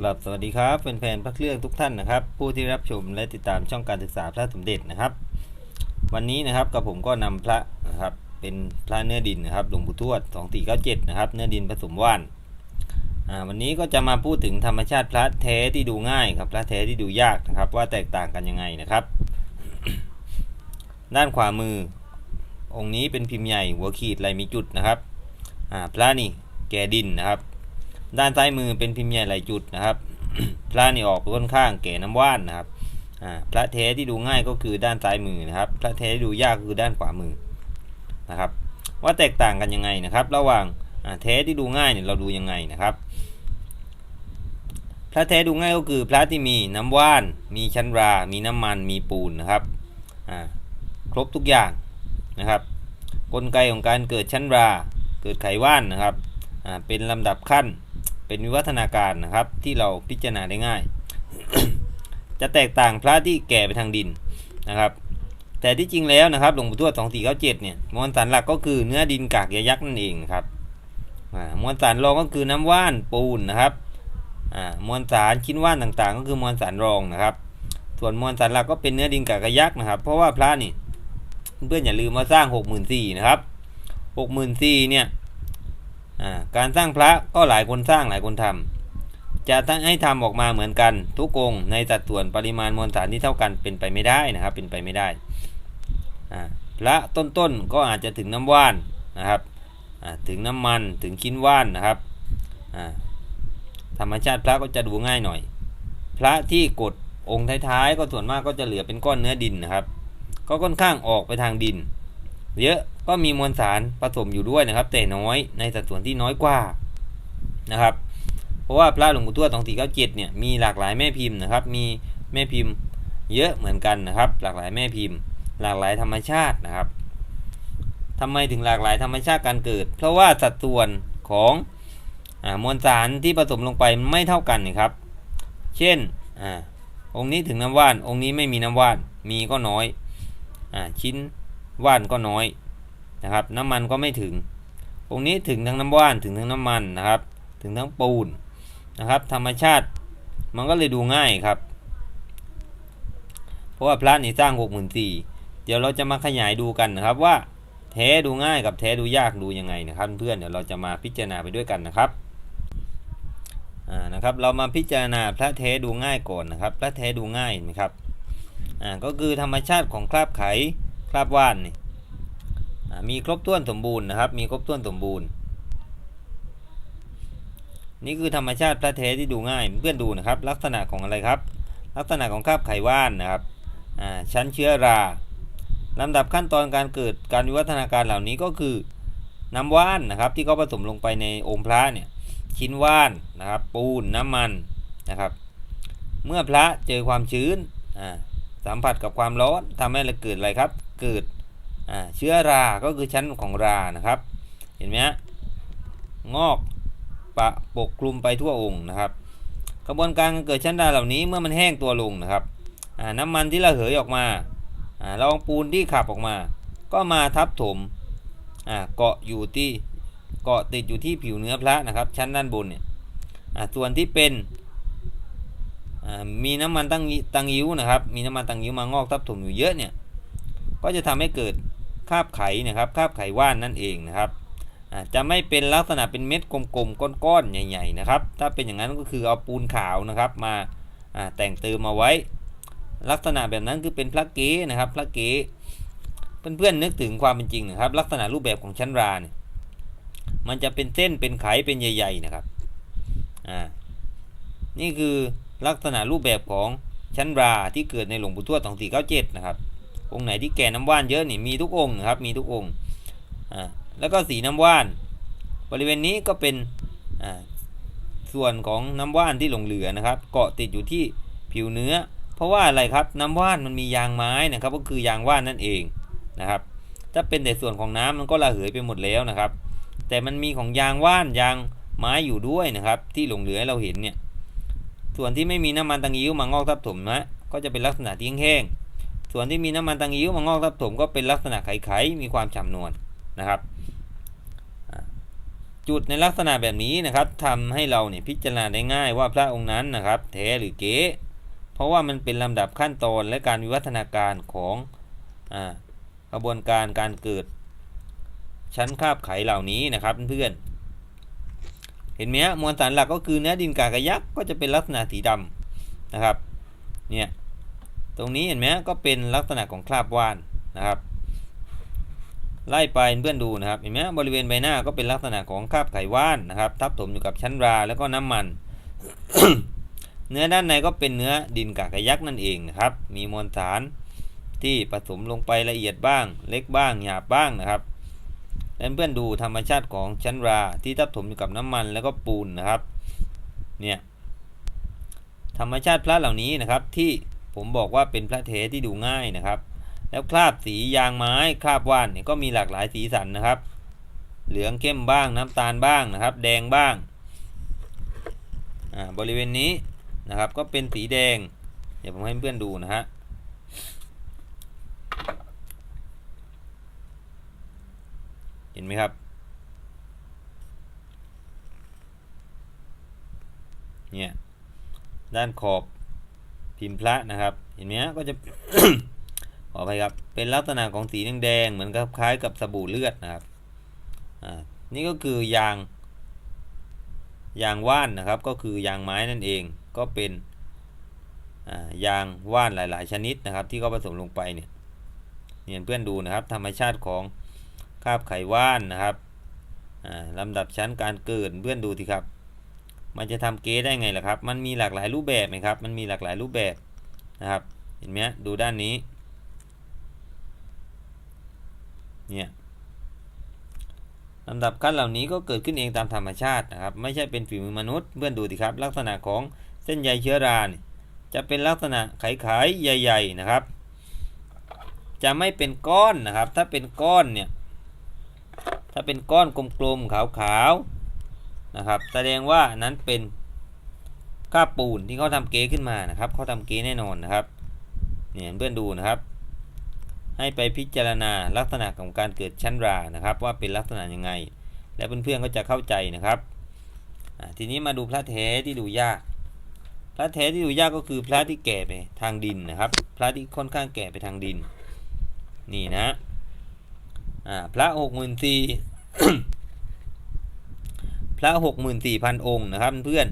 กลับสวัสดีครับแฟนๆพระเครื่องทุกท่านนะครับ ผู้ที่รับชมและติดตามช่องการศึกษาพระสมเด็จนะครับ วันนี้นะครับกับผมก็นำพระนะครับเป็นพระเนื้อดินนะครับหลวงปู่ทวด2497นะครับเนื้อดินผสมว่านอ่าวันนี้ก็จะมาพูดถึงธรรมชาติพระแท้ที่ดูง่ายครับพระแท้ที่ดูยากนะครับ ว่าแตกต่างกันยังไงนะครับ ด้านขวามือ องค์นี้เป็นพิมพ์ใหญ่หัวขีดลายมีจุดนะครับอ่าพระนี่แก่ดินนะครับ ด้านซ้ายมือเป็นพิมพ์ใหญ่หลายจุดนะครับ พระนี่ออกค่อนข้างแก่น้ำว่านนะครับพระเทที่ดูง่ายก็คือด้านซ้ายมือนะครับ พระเทที่ดูยากก็คือด้านขวามือนะครับ ว่าแตกต่างกันยังไงนะครับ ระหว่างเทที่ดูง่ายเนี่ยเราดูยังไงนะครับ พระเทดูง่ายก็คือพระที่มีน้ำว่าน มีชั้นรา มีน้ำมัน มีปูนนะครับครบทุกอย่างนะครับ กลไกของการเกิดชั้นรา เกิดไขว่านนะครับเป็นลำดับขั้น เป็นวิวัฒนาการนะครับที่เราพิจารณาได้ง่าย จะแตกต่างพระที่แก่ไปทางดินนะครับ แต่ที่จริงแล้วนะครับหลวงปู่ทวด2497เนี่ยมวลสารหลักก็คือเนื้อดินกากยายักษ์นั่นเองครับมวลสารรองก็คือน้ำว่านปูนนะครับมวลสารชิ้นว่านต่างๆ ก็คือมวลสารรองนะครับ ส่วนมวลสารหลักก็เป็นเนื้อดินกากยายักษ์นะครับ เพราะว่าพระนี่เพื่อนอย่าลืมว่าสร้าง 64,000นะครับ 64,000เนี่ยอ่า การสร้างพระก็หลายคนสร้างหลายคนทำจะทั้งให้ทำออกมาเหมือนกัน ทุกองในสัดส่วนปริมาณมวลสารที่เท่ากันเป็นไปไม่ได้นะครับ เป็นไปไม่ได้พระต้นๆก็อาจจะถึงน้ำว่านนะครับถึงน้ำมันถึงชิ้นว่านนะครับธรรมชาติพระก็จะดูง่ายหน่อย พระที่กดองค์ท้ายๆ ก็ส่วนมากก็จะเหลือเป็นก้อนเนื้อดินนะครับ ก็ค่อนข้างออกไปทางดิน เยอะ ก็มีมวลสารผสมอยู่ด้วยนะครับ แต่น้อยในสัดส่วนที่น้อยกว่านะครับ เพราะว่าพระหลวงปู่ทวดตองตีเก้าเจ็ดเนี่ยมีหลากหลายแม่พิมพ์นะครับ มีแม่พิมพ์เยอะเหมือนกันนะครับ หลากหลายแม่พิมพ์ หลากหลายธรรมชาตินะครับทำไมถึงหลากหลายธรรมชาติการเกิด เพราะว่าสัดส่วนของอมวลสารที่ผสมลงไปไม่เท่ากันนะครับ เช่นอองค์นี้ถึงน้ำว่าน องค์นี้ไม่มีน้ำว่าน มีก็น้อยอชิ้นว่านก็น้อย นะครับ น้ำมันก็ไม่ถึง ตรงนี้ถึงทั้งน้ำว่านถึงทั้งน้ำมันนะครับ ถึงทั้งปูนนะครับ ธรรมชาติมันก็เลยดูง่ายครับ เพราะว่าพระนี่สร้างหกหมื่นสี่เดี๋ยวเราจะมาขยายดูกันนะครับว่าแท้ดูง่ายกับแท้ดูยากดูยังไงนะครับเพื่อนเดี๋ยวเราจะมาพิจารณาไปด้วยกันนะครับอ่านะครับ เรามาพิจารณาพระแท้ดูง่ายก่อนนะครับ พระแท้ดูง่ายนไหมครับอ่าก็คือธรรมชาติของคราบไขคราบว่านนี่ มีครบถ้วนสมบูรณ์นะครับ มีครบถ้วนสมบูรณ์ นี่คือธรรมชาติพระเทที่ดูง่ายเพื่อนดูนะครับ ลักษณะของอะไรครับ ลักษณะของคราบไขว่านนะครับชั้นเชื้อราลำดับขั้นตอนการเกิดการวิวัฒนาการเหล่านี้ก็คือน้ำว่านนะครับ ที่เขาผสมลงไปในองค์พระเนี่ยชิ้นว่านนะครับ ปูนน้ำมันนะครับ เมื่อพระเจอความชื้นสัมผัสกับความร้อนทำให้เกิดอะไรครับ เกิด เชื้อรา ก็คือชั้นของรานะครับ เห็นไหมฮะงอกปะปกคลุมไปทั่วองค์นะครับ กระบวนการเกิดชั้นราเหล่านี้เมื่อมันแห้งตัวลงนะครับน้ำมันที่ระเหยออกมาลองปูนที่ขับออกมา ก็มาทับถมเกาะอยู่ที่เกาะติดอยู่ที่ผิวเนื้อพระนะครับ ชั้นด้านบนเนี่ยส่วนที่เป็นมีน้ำมันตั้งตังยิ้วนะครับ มีน้ำมันตังยิ้วมางอกทับถมอยู่เยอะเนี่ย ก็จะทำให้เกิด คาบไข่นะครับคาบไข่ว่านนั่นเองนะครับจะไม่เป็นลักษณะเป็นเม็ดกลมๆก้อนๆใหญ่ ๆนะครับ ถ้าเป็นอย่างนั้นก็คือเอาปูนขาวนะครับมาแต่งเติมมาไว้ ลักษณะแบบนั้นคือเป็นพระเก๋นะครับพระเก๋เพื่อนๆนึกถึงความเป็นจริงนะครับ ลักษณะรูปแบบของชั้นราเนี่ยมันจะเป็นเส้นเป็นไขเป็นใหญ่ ๆนะครับอ่านี่คือลักษณะรูปแบบของชั้นราที่เกิดในหลวงปู่ทวด 2497 นะครับ องค์ไหนที่แก่น้ำว่านเยอะนี่มีทุกองค์นะครับมีทุกองค์อ่าแล้วก็สีน้ำว่าน บริเวณนี้ก็เป็นอ่าส่วนของน้ำว่านที่หลงเหลือนะครับ เกาะติดอยู่ที่ผิวเนื้อ เพราะว่าอะไรครับน้ำว่านมันมียางไม้นะครับ ก็คือยางว่านนั่นเองนะครับ ถ้าเป็นแต่ส่วนของน้ำมันก็ระเหยไปหมดแล้วนะครับ แต่มันมีของยางว่านยางไม้อยู่ด้วยนะครับ ที่หลงเหลือให้เราเห็นเนี่ยส่วนที่ไม่มีน้ำมันตังยิ้วมางอกทับถมนะก็จะเป็นลักษณะที่แห้ง ส่วนที่มีน้ำมันตังยิ้วมางอกทับถมก็เป็นลักษณะไขๆมีความฉ่ำนวลนะครับ จุดในลักษณะแบบนี้นะครับทำให้เราเนี่ยพิจารณาได้ง่ายว่าพระองค์นั้นนะครับแท้หรือเก๊เพราะว่ามันเป็นลำดับขั้นตอนและการวิวัฒนาการของกระบวนการการเกิด ชั้นคาบไขเหล่านี้นะครับเพื่อนเห็นไหมฮะมวลสารหลักก็คือเนื้อดินกากระยักก็จะเป็นลักษณะสีดำนะครับ เนี่ย ตรงนี้เห็นไหมก็เป็นลักษณะของคราบว่านนะครับ ไล่ไปเพื่อนดูนะครับเห็นไหมบริเวณใบหน้าก็เป็นลักษณะของคราบไขว่านนะครับ ทับถมอยู่กับชั้นราแล้วก็น้ำมัน เนื้อด้านในก็เป็นเนื้อดินกากยักษ์นั่นเองนะครับ มีมวลสารที่ผสมลงไปละเอียดบ้าง เล็กบ้างหยาบบ้างนะครับและเพื่อนดูธรรมชาติของชั้นราที่ทับถมอยู่กับน้ำมันแล้วก็ปูนนะครับ เนี่ยธรรมชาติพระเหล่านี้นะครับที่ ผมบอกว่าเป็นพระเทที่ดูง่ายนะครับ แล้วคราบสียางไม้คราบว่านเนี่ยก็มีหลากหลายสีสันนะครับ เหลืองเข้มบ้างน้ำตาลบ้างนะครับ แดงบ้างอ่าบริเวณนี้นะครับก็เป็นสีแดง เดี๋ยวผมให้เพื่อนดูนะฮะเห็นไหมครับเนี่ยด้านขอบ พิมพ์พระนะครับ เห็นไหมก็จะขออภัยครับ เป็นลักษณะของสีแดงๆเหมือนกับคล้ายกับสบู่เลือดนะครับอ่านี่ก็คือยางยางว่านนะครับ ก็คือยางไม้นั่นเองก็เป็นยางว่านหลาย ๆ ชนิดนะครับ ที่เขาผสมลงไปเนี่ยเนี่ยเพื่อนดูนะครับ ธรรมชาติของคาบไขว่านนะครับลำดับชั้นการเกิดเพื่อนดูสิครับ มันจะทำเก๊ได้ไงล่ะครับ มันมีหลากหลายรูปแบบไหมครับ มันมีหลากหลายรูปแบบนะครับ เห็นไหมดูด้านนี้ เนี่ยลำดับขั้นเหล่านี้ก็เกิดขึ้นเองตามธรรมชาตินะครับ ไม่ใช่เป็นฝีมือมนุษย์ เพื่อนดูสิครับ ลักษณะของเส้นใยเชื้อราจะเป็นลักษณะไขายๆใหญ่ ๆนะครับ จะไม่เป็นก้อนนะครับ ถ้าเป็นก้อนเนี่ย ถ้าเป็นก้อนกลมๆขาวๆ นะครับ แสดงว่านั้นเป็นก้าปูนที่เขาทำเก๊ขึ้นมานะครับเขาทำเก๊แน่นอนนะครับเนี่ยเพื่อนดูนะครับ ให้ไปพิจารณาลักษณะของการเกิดชั้นรานะครับ ว่าเป็นลักษณะยังไง และเพื่อนๆก็จะเข้าใจนะครับทีนี้มาดูพระเทที่ดูยาก พระเทที่ดูยากก็คือพระที่แก่ไปทางดินนะครับ พระที่ค่อนข้างแก่ไปทางดิน นี่นะพระหกหมื่นสี่ พระหกหมื่นสี่พันองค์นะครับเพื่อน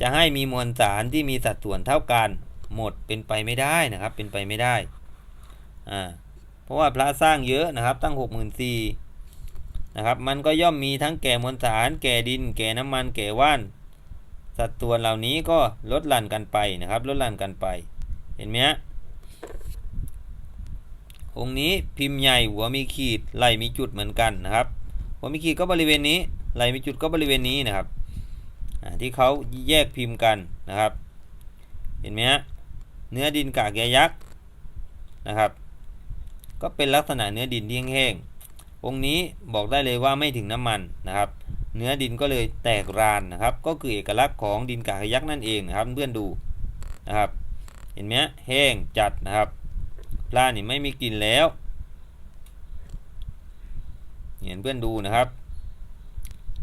จะให้มีมวลสารที่มีสัดส่วนเท่ากันหมดเป็นไปไม่ได้นะครับ เป็นไปไม่ได้อ่าเพราะว่าพระสร้างเยอะนะครับ ตั้งหกหมื่นสี่นะครับ มันก็ย่อมมีทั้งแก่มวลสาร แก่ดิน แก่น้ำมัน แก่ว่าน สัดส่วนเหล่านี้ก็ลดหลั่นกันไปนะครับ ลดหลั่นกันไป เห็นไหมฮะองค์นี้พิมพ์ใหญ่หัวมีขีดไหลมีจุดเหมือนกันนะครับ หัวมีขีดก็บริเวณนี้ ไหลมีจุดก็บริเวณนี้นะครับที่เขาแยกพิมพ์กันนะครับ เห็นไหมฮะเนื้อดินกากแกยักษ์นะครับ ก็เป็นลักษณะเนื้อดินที่แห้งๆองค์นี้บอกได้เลยว่าไม่ถึงน้ำมันนะครับ เนื้อดินก็เลยแตกรานนะครับ ก็คือเอกลักษณ์ของดินกากยักษ์นั่นเองนะครับเพื่อนดูนะครับ เห็นไหมแห้งจัดนะครับปลานี่ไม่มีกลิ่นแล้วเห็นเพื่อนดูนะครับ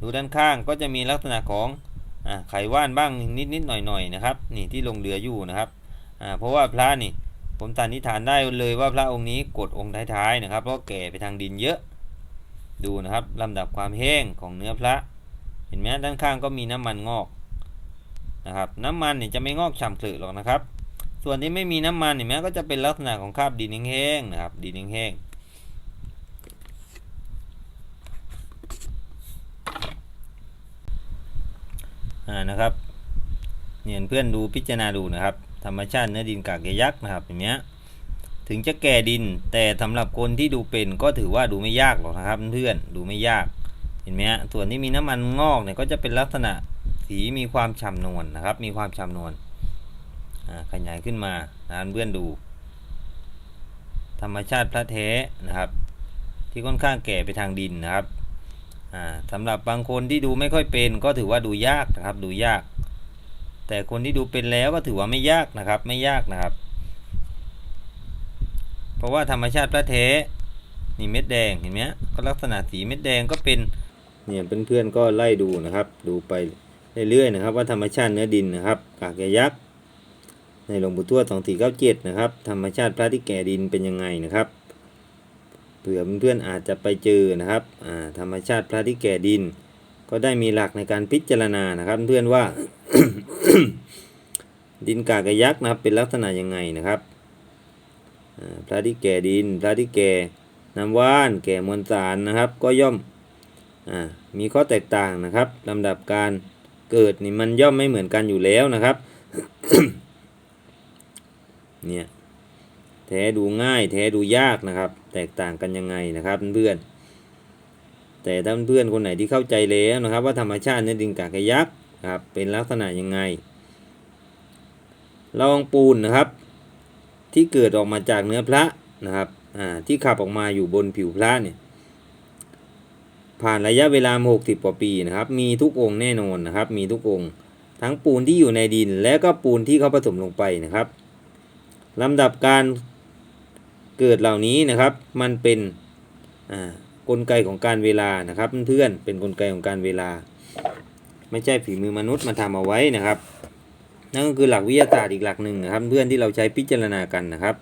ดูด้านข้างก็จะมีลักษณะของอไขว่านบ้างนิดนิดหน่อยหน่อยนะครับ นี่ที่ลงเหลืออยู่นะครับเพราะว่าพระนี่ผมสันนิษฐานได้เลยว่าพระองค์นี้กดองค์ท้ายๆนะครับ เพราะแก่ไปทางดินเยอะ ดูนะครับลำดับความแห้งของเนื้อพระ เห็นไหมด้านข้างก็มีน้ำมันงอกนะครับน้ำมันเนี่ยจะไม่งอกฉ่ำเคลึหรอกนะครับ ส่วนที่ไม่มีน้ำมันเห็นไหมก็จะเป็นลักษณะของคราบดินแห้งๆนะครับดินแห้งๆ นะครับเนี่ยเพื่อนดูพิจารณาดูนะครับ ธรรมชาติเนื้อดินกากยักษ์นะครับอย่างเนี้ยถึงจะแก่ดินแต่สำหรับคนที่ดูเป็นก็ถือว่าดูไม่ยากหรอกนะครับเพื่อนดูไม่ยากเห็นไหมฮะส่วนที่มีน้ำมันงอกเนี่ยก็จะเป็นลักษณะสีมีความฉ่านวลนะครับ มีความฉ่านวลขยายขึ้นมานะเพื่อนดู ธรรมชาติพระเทนะครับ ที่ค่อนข้างแก่ไปทางดินนะครับ สำหรับบางคนที่ดูไม่ค่อยเป็นก็ถือว่าดูยากนะครับ ดูยาก แต่คนที่ดูเป็นแล้วก็ถือว่าไม่ยากนะครับ ไม่ยากนะครับ เพราะว่าธรรมชาติพระเทนี่เม็ดแดงเห็นไหมก็ลักษณะสีเม็ดแดงก็เป็นเนี่ยเพื่อนๆก็ไล่ดูนะครับ ดูไปเรื่อยๆนะครับ ว่าธรรมชาติเนื้อดินนะครับกากยักษ์ในหลวงปู่ทวด2497นะครับ ธรรมชาติพระที่แก่ดินเป็นยังไงนะครับ เผื่อเพื่อนๆอาจจะไปเจอนะครับอ่าธรรมชาติพระที่แก่ดิน ก็ได้มีหลักในการพิจารณานะครับ เพื่อนว่า ดินกากยักษ์นะครับเป็นลักษณะยังไงนะครับอ่าพระที่แก่ดิน พระที่แก่น้ำว่านแก่มวลสารนะครับ ก็ย่อมอ่ามีข้อแตกต่างนะครับลำดับการเกิดนี่มันย่อมไม่เหมือนกันอยู่แล้วนะครับเนี่ย แท้ดูง่าย แท้ดูยากนะครับ แตกต่างกันยังไงนะครับเพื่อนๆแต่ถ้าเพื่อนคนไหนที่เข้าใจแล้วนะครับ ว่าธรรมชาติเนื้อดินกากยักษ์ครับเป็นลักษณะยังไงละอองปูนนะครับ ที่เกิดออกมาจากเนื้อพระนะครับอ่าที่ขับออกมาอยู่บนผิวพระเนี่ยผ่านระยะเวลา 60 กว่าปีนะครับ มีทุกองค์แน่นอนนะครับ มีทุกองค์ ทั้งปูนที่อยู่ในดิน และก็ปูนที่เขาผสมลงไปนะครับลำดับการ เกิดเหล่านี้นะครับ มันเป็นกลไกของการเวลานะครับเพื่อนเป็นกลไกของการเวลา ไม่ใช่ฝีมือมนุษย์มาทำเอาไว้นะครับ นั่นก็คือหลักวิทยาศาสตร์อีกหลักหนึ่งนะครับ เพื่อนที่เราใช้พิจารณากันนะครับ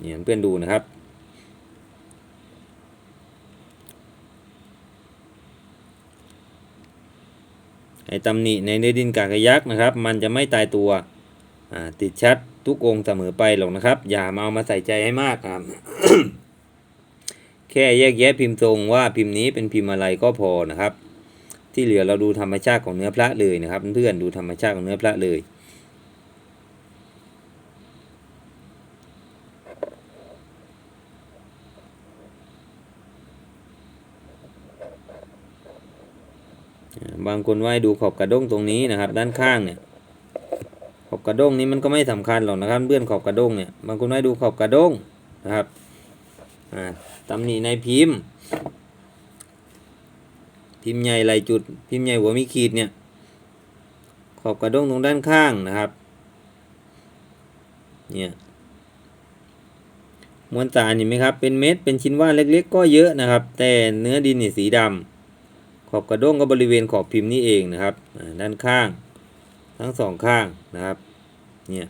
เนี่ยเพื่อนดูนะครับไอ้ตำหนิในเนื้อดินกากยักษ์นะครับ มันจะไม่ตายตัวติดชัด ทุกองค์เสมอไปหรอกนะครับ อย่ามาเอามาใส่ใจให้มากครับ แค่แยกแยะพิมพ์ทรงว่าพิมพ์นี้เป็นพิมพ์อะไรก็พอนะครับ ที่เหลือเราดูธรรมชาติของเนื้อพระเลยนะครับ เพื่อนดูธรรมชาติของเนื้อพระเลยบางคนว่าให้ดูขอบกระด้งตรงนี้นะครับ ด้านข้างเนี่ย อบกระด้งนี้มันก็ไม่สำคัญหรอกนะครับ เพื่อนขอบกระด้งเนี่ยบางคนว่าให้ดูขอบกระด้งนะครับอ่าตำหนิในพิมพ์ พิมพ์ใหญ่ลายจุด พิมพ์ใหญ่หัวมีขีดเนี่ย ขอบกระด้งตรงด้านข้างนะครับ เนี่ยมวลสารเห็นไหมครับ เป็นเม็ด เป็นชิ้นว่านเล็ก ๆ ก็เยอะนะครับ แต่เนื้อดินเนี่ยสีดำขอบกระด้งก็บริเวณขอบพิมพ์นี่เองนะครับ ด้านข้าง ทั้งสองข้างนะครับ เนี่ย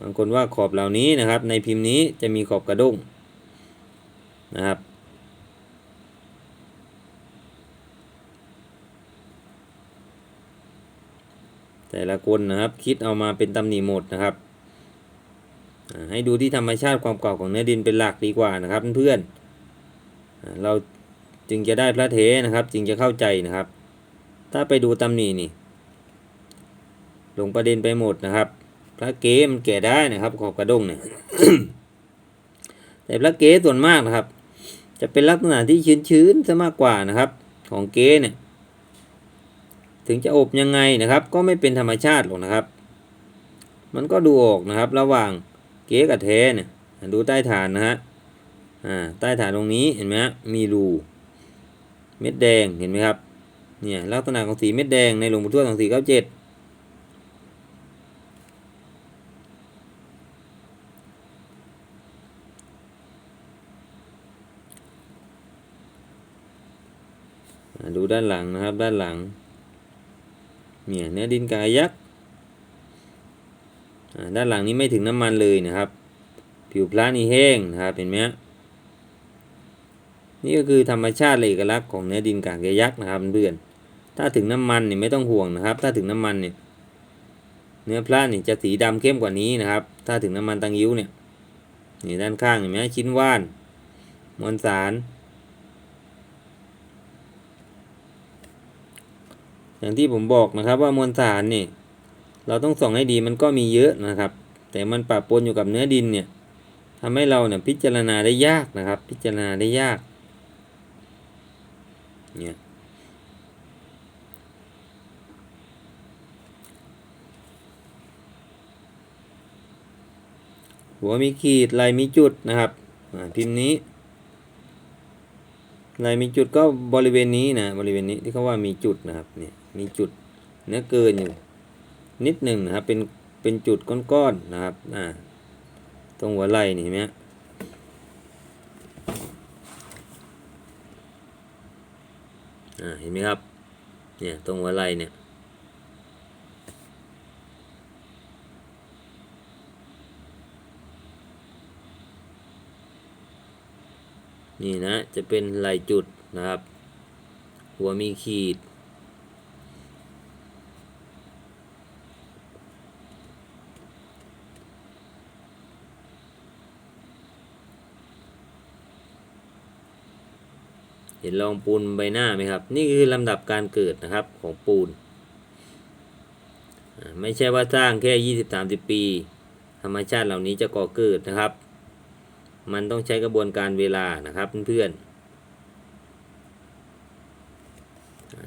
บางคนว่าขอบเหล่านี้นะครับ ในพิมพ์นี้จะมีขอบกระด้งนะครับ แต่ละคนนะครับคิดเอามาเป็นตำหนิหมดนะครับ ให้ดูที่ธรรมชาติความเก่าของเนื้อดินเป็นหลักดีกว่านะครับเพื่อนเราจึงจะได้พระเทนะครับ จึงจะเข้าใจนะครับ ถ้าไปดูตำหนินี่ ลงประเด็นไปหมดนะครับ พระเก๋มันแก่ได้นะครับ ขอบกระด้งเนี่ย แต่พระเก๋ส่วนมากนะครับ จะเป็นลักษณะที่ชื้นๆซะมากกว่านะครับ ของเก๋เนี่ย ถึงจะอบยังไงนะครับ ก็ไม่เป็นธรรมชาติหรอกนะครับ มันก็ดูออกนะครับ ระหว่างเก๋กับแท้เนี่ย ดูใต้ฐานนะฮะอ่าใต้ฐานตรงนี้เห็นไหมฮะมีรูเม็ดแดงเห็นไหมครับเนี่ยลักษณะของสีเม็ดแดงในหลวงปู่ทวดของสีเก้าเจ็ด ด้านหลังนะครับ ด้านหลัง เนี่ยเนื้อดินกายักษ์ด้านหลังนี้ไม่ถึงน้ำมันเลยนะครับ ผิวพระนี่แห้งนะครับเห็นไหมฮะนี่ก็คือธรรมชาติละเอกลักษณ์ของเนื้อดินกากยักษ์นะครับเพื่อนถ้าถึงน้ำมันเนี่ยไม่ต้องห่วงนะครับ ถ้าถึงน้ำมันเนี่ย เนื้อพระนี่จะสีดำเข้มกว่านี้นะครับ ถ้าถึงน้ำมันตังยิ้วเนี่ยนี่ด้านข้างเห็นไหมชิ้นว่าน มวลสาร อย่างที่ผมบอกนะครับว่ามวลสารนี่เราต้องส่องให้ดีมันก็มีเยอะนะครับ แต่มันปะปนอยู่กับเนื้อดินเนี่ยทำให้เราเนี่ยพิจารณาได้ยากนะครับ พิจารณาได้ยากเนี่ยหัวมีขีดลายมีจุดนะครับพิมพ์นี้ ลายมีจุดก็บริเวณนี้นะบริเวณนี้ที่เขาว่ามีจุดนะครับเนี่ยมีจุดเนื้อเกินอยู่นิดหนึ่งนะครับเป็นเป็นจุดก้อนๆนะครับอ่าตรงหัวไหล่นี่เห็นไหมอ่าเห็นไหมครับเนี่ยตรงหัวไหล่เนี่ย นี่นะจะเป็นลายจุดนะครับ หัวมีขีด เห็นรองปูนใบหน้าไหมครับ นี่คือลำดับการเกิดนะครับของปูน ไม่ใช่ว่าสร้างแค่ 20-30 ปี ธรรมชาติเหล่านี้จะก่อเกิดนะครับ มันต้องใช้กระบวนการเวลานะครับเพื่อนๆ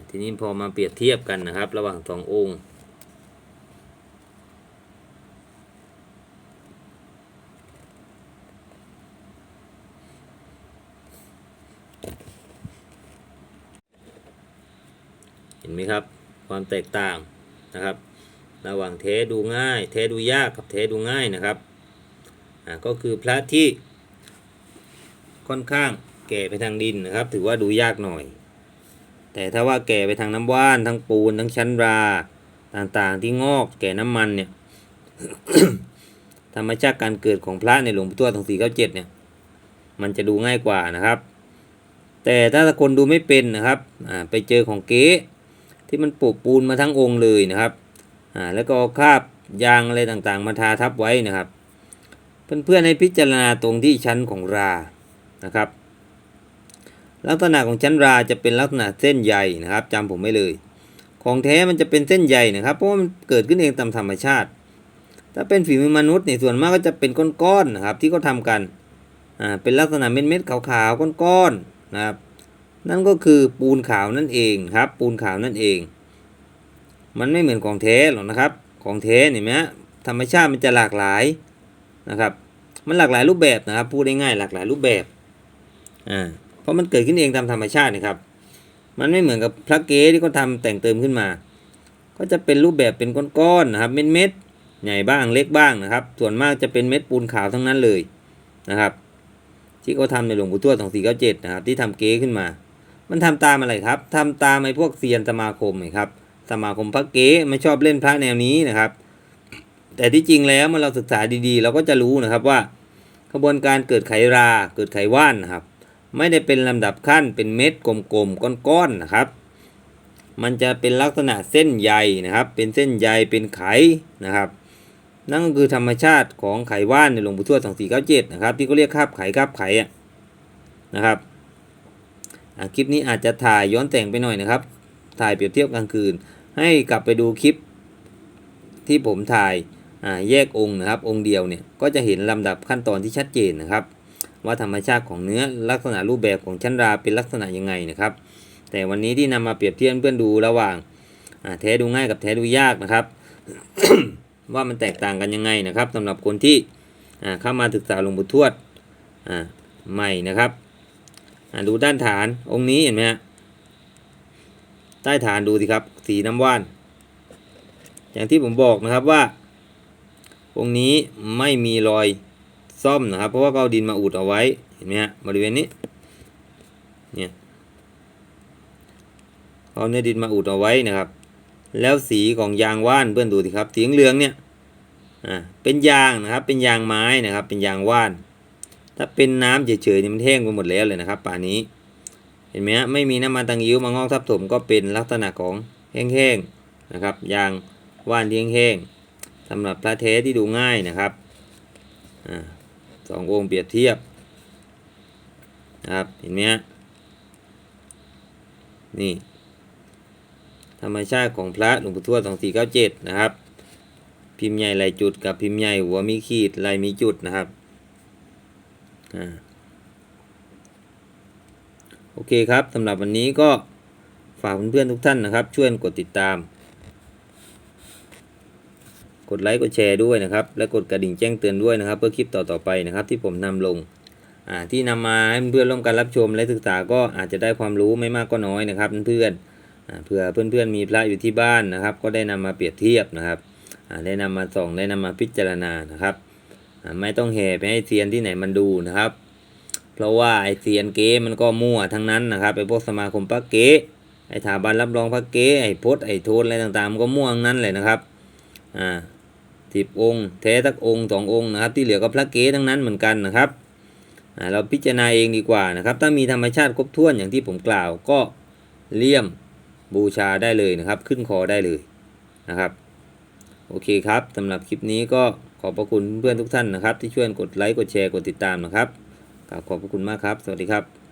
ทีนี้พอมาเปรียบเทียบกันนะครับ ระหว่างสององค์เห็นไหมครับ ความแตกต่างนะครับ ระหว่างเทดูง่าย เทดูยากกับเทดูง่ายนะครับก็คือพระที่ ค่อนข้างแก่ไปทางดินนะครับ ถือว่าดูยากหน่อย แต่ถ้าว่าแก่ไปทางน้ำว่านทั้งปูนทั้งชั้นราต่างๆที่งอกแก่น้ำมันเนี่ยธรรมชาติการเกิดของพระในหลวงปู่ทวดทองสี่เก้าเจ็ดเนี่ย มันจะดูง่ายกว่านะครับ แต่ถ้าคนดูไม่เป็นนะครับอ่าไปเจอของเก๊ที่มันปลูกปูนมาทั้งองค์เลยนะครับอ่าแล้วก็เอาคาบยางอะไรต่างๆ มาทาทับไว้นะครับ เพื่อนๆให้พิจารณาตรงที่ชั้นของรา นะครับ ลักษณะของชั้นราจะเป็นลักษณะเส้นใยนะครับจำผมไว้เลย ของแท้มันจะเป็นเส้นใยนะครับ เพราะว่ามันเกิดขึ้นเองตามธรรมชาติ ถ้าเป็นฝีมือมนุษย์ในส่วนมากก็จะเป็นก้อนๆนะครับ ที่เขาทากันอ่าเป็นลักษณะเม็ดๆขาวๆก้อนๆนะครับ นั่นก็คือปูนขาวนั่นเองครับ ปูนขาวนั่นเอง มันไม่เหมือนของแท้หรอกนะครับ ของแท้เห็นไหมฮะธรรมชาติมันจะหลากหลายนะครับ มันหลากหลายรูปแบบนะครับ พูดได้ง่ายหลากหลายรูปแบบ อ่าเพราะมันเกิดขึ้นเองตามธรรมชาตินะครับ มันไม่เหมือนกับพระเก๊ที่เขาทำแต่งเติมขึ้นมา ก็จะเป็นรูปแบบเป็นก้อนๆนะครับเม็ดเม็ดๆใหญ่บ้างเล็กบ้างนะครับ ส่วนมากจะเป็นเม็ดปูนขาวทั้งนั้นเลยนะครับ ที่เขาทำในหลวงปู่ทวดสองสี่เก้าเจ็ดนะครับ ที่ทำเก๊ขึ้นมา มันทำตามอะไรครับทำตามไอ้พวกเซียนสมาคมไงครับ สมาคมพระเก๊ไม่ชอบเล่นพระแนวนี้นะครับ แต่ที่จริงแล้วเมื่อเราศึกษาดีๆ เราก็จะรู้นะครับว่าขบวนการเกิดไขราเกิดไขว่านนะครับ ไม่ได้เป็นลำดับขั้นเป็นเม็ดกลมๆก้อนๆนะครับ มันจะเป็นลักษณะเส้นใยนะครับ เป็นเส้นใยเป็นไขนะครับ นั่นก็คือธรรมชาติของไขว่านในหลวงปู่ทวดสองสี่เก้าเจ็ดนะครับ ที่เขาเรียกคาบไขคาบไขอะนะครับคลิปนี้อาจจะถ่ายย้อนแต่งไปหน่อยนะครับ ถ่ายเปรียบเทียบกลางคืน ให้กลับไปดูคลิป ที่ผมถ่ายแยกองค์นะครับ องค์เดียวเนี่ยก็จะเห็นลำดับขั้นตอนที่ชัดเจนนะครับ ว่าธรรมชาติของเนื้อลักษณะรูปแบบของชั้นราเป็นลักษณะยังไงนะครับ แต่วันนี้ที่นำมาเปรียบเทียบเพื่อนดูระหว่างแท้ดูง่ายกับแท้ดูยากนะครับ ว่ามันแตกต่างกันยังไงนะครับสำหรับคนที่เข้ามาศึกษาหลวงปู่ทวดใหม่นะครับดูด้านฐานองค์นี้เห็นไหมฮะใต้ฐานดูสิครับ สีน้ำว่าน อย่างที่ผมบอกนะครับว่า องค์นี้ไม่มีรอย ซ่อมนะครับ เพราะว่าเขาเอาดินมาอุดเอาไว้เห็นไหมฮะบริเวณนี้เนี่ยเขาเอาเนื้อดินมาอุดเอาไว้นะครับ แล้วสีของยางว่านเพื่อนดูสิครับสีเหลืองเนี่ยอ่าเป็นยางนะครับ เป็นยางไม้นะครับ เป็นยางว่าน ถ้าเป็นน้ำเฉยๆนี่มันแห้งไปหมดแล้วเลยนะครับป่านี้ เห็นไหมฮะไม่มีน้ำมันตังยิ้วมางอกทับถมก็เป็นลักษณะของแห้งๆนะครับยางว่านที่แห้งๆสำหรับพระเทสที่ดูง่ายนะครับอ่า สององค์เปรียบเทียบนะครับเห็นไหมฮะนี่ ธรรมชาติของพระหลวงปู่ทวดสองสี่เก้าเจ็ดนะครับ พิมพ์ใหญ่ลายจุดกับพิมพ์ใหญ่หัวมีขีดลายมีจุดนะครับอ่าโอเคครับสำหรับวันนี้ก็ฝากเพื่อนๆทุกท่านนะครับ ช่วยกดติดตาม ดไลค์กดแชร์ด้วยนะครับและกดกระดิ่งแจ้งเตือนด้วยนะครับ เพื่อคลิปต่อๆไปนะครับที่ผมนำลงที่นำมาให้เพื่อนร่วมกันรับชมและศึกษาก็อาจจะได้ความรู้ไม่มากก็น้อยนะครับเพื่อนๆอ่าเผื่อเพื่อนๆมีพระอยู่ที่บ้านนะครับ ก็ได้นำมาเปรียบเทียบนะครับได้นำมาส่องได้นำมาพิจารณานะครับไม่ต้องแห่ไปให้เซียนที่ไหนมันดูนะครับ เพราะว่าไอเซียนเก๊มันก็มั่วทั้งนั้นนะครับไอพวกสมาคมปะเก๊ไอ้ถาบันรับรองพระเก้ไอ้พจน์ไอ้โทนอะไรต่างๆ มันก็มั่วทั้งนั้นเลยนะครับอ่า สิบองค์แท้ทักองค์สององค์นะครับ ที่เหลือก็พระเก้ทั้งนั้นเหมือนกันนะครับเราพิจารณาเองดีกว่านะครับ ถ้ามีธรรมชาติครบถ้วนอย่างที่ผมกล่าวก็เลี่ยมบูชาได้เลยนะครับ ขึ้นคอได้เลยนะครับ โอเคครับสำหรับคลิปนี้ก็ขอบพระคุณเพื่อนทุกท่านนะครับ ที่ช่วยกดไลค์กดแชร์กดติดตามนะครับกราบขอบพระคุณมากครับ สวัสดีครับ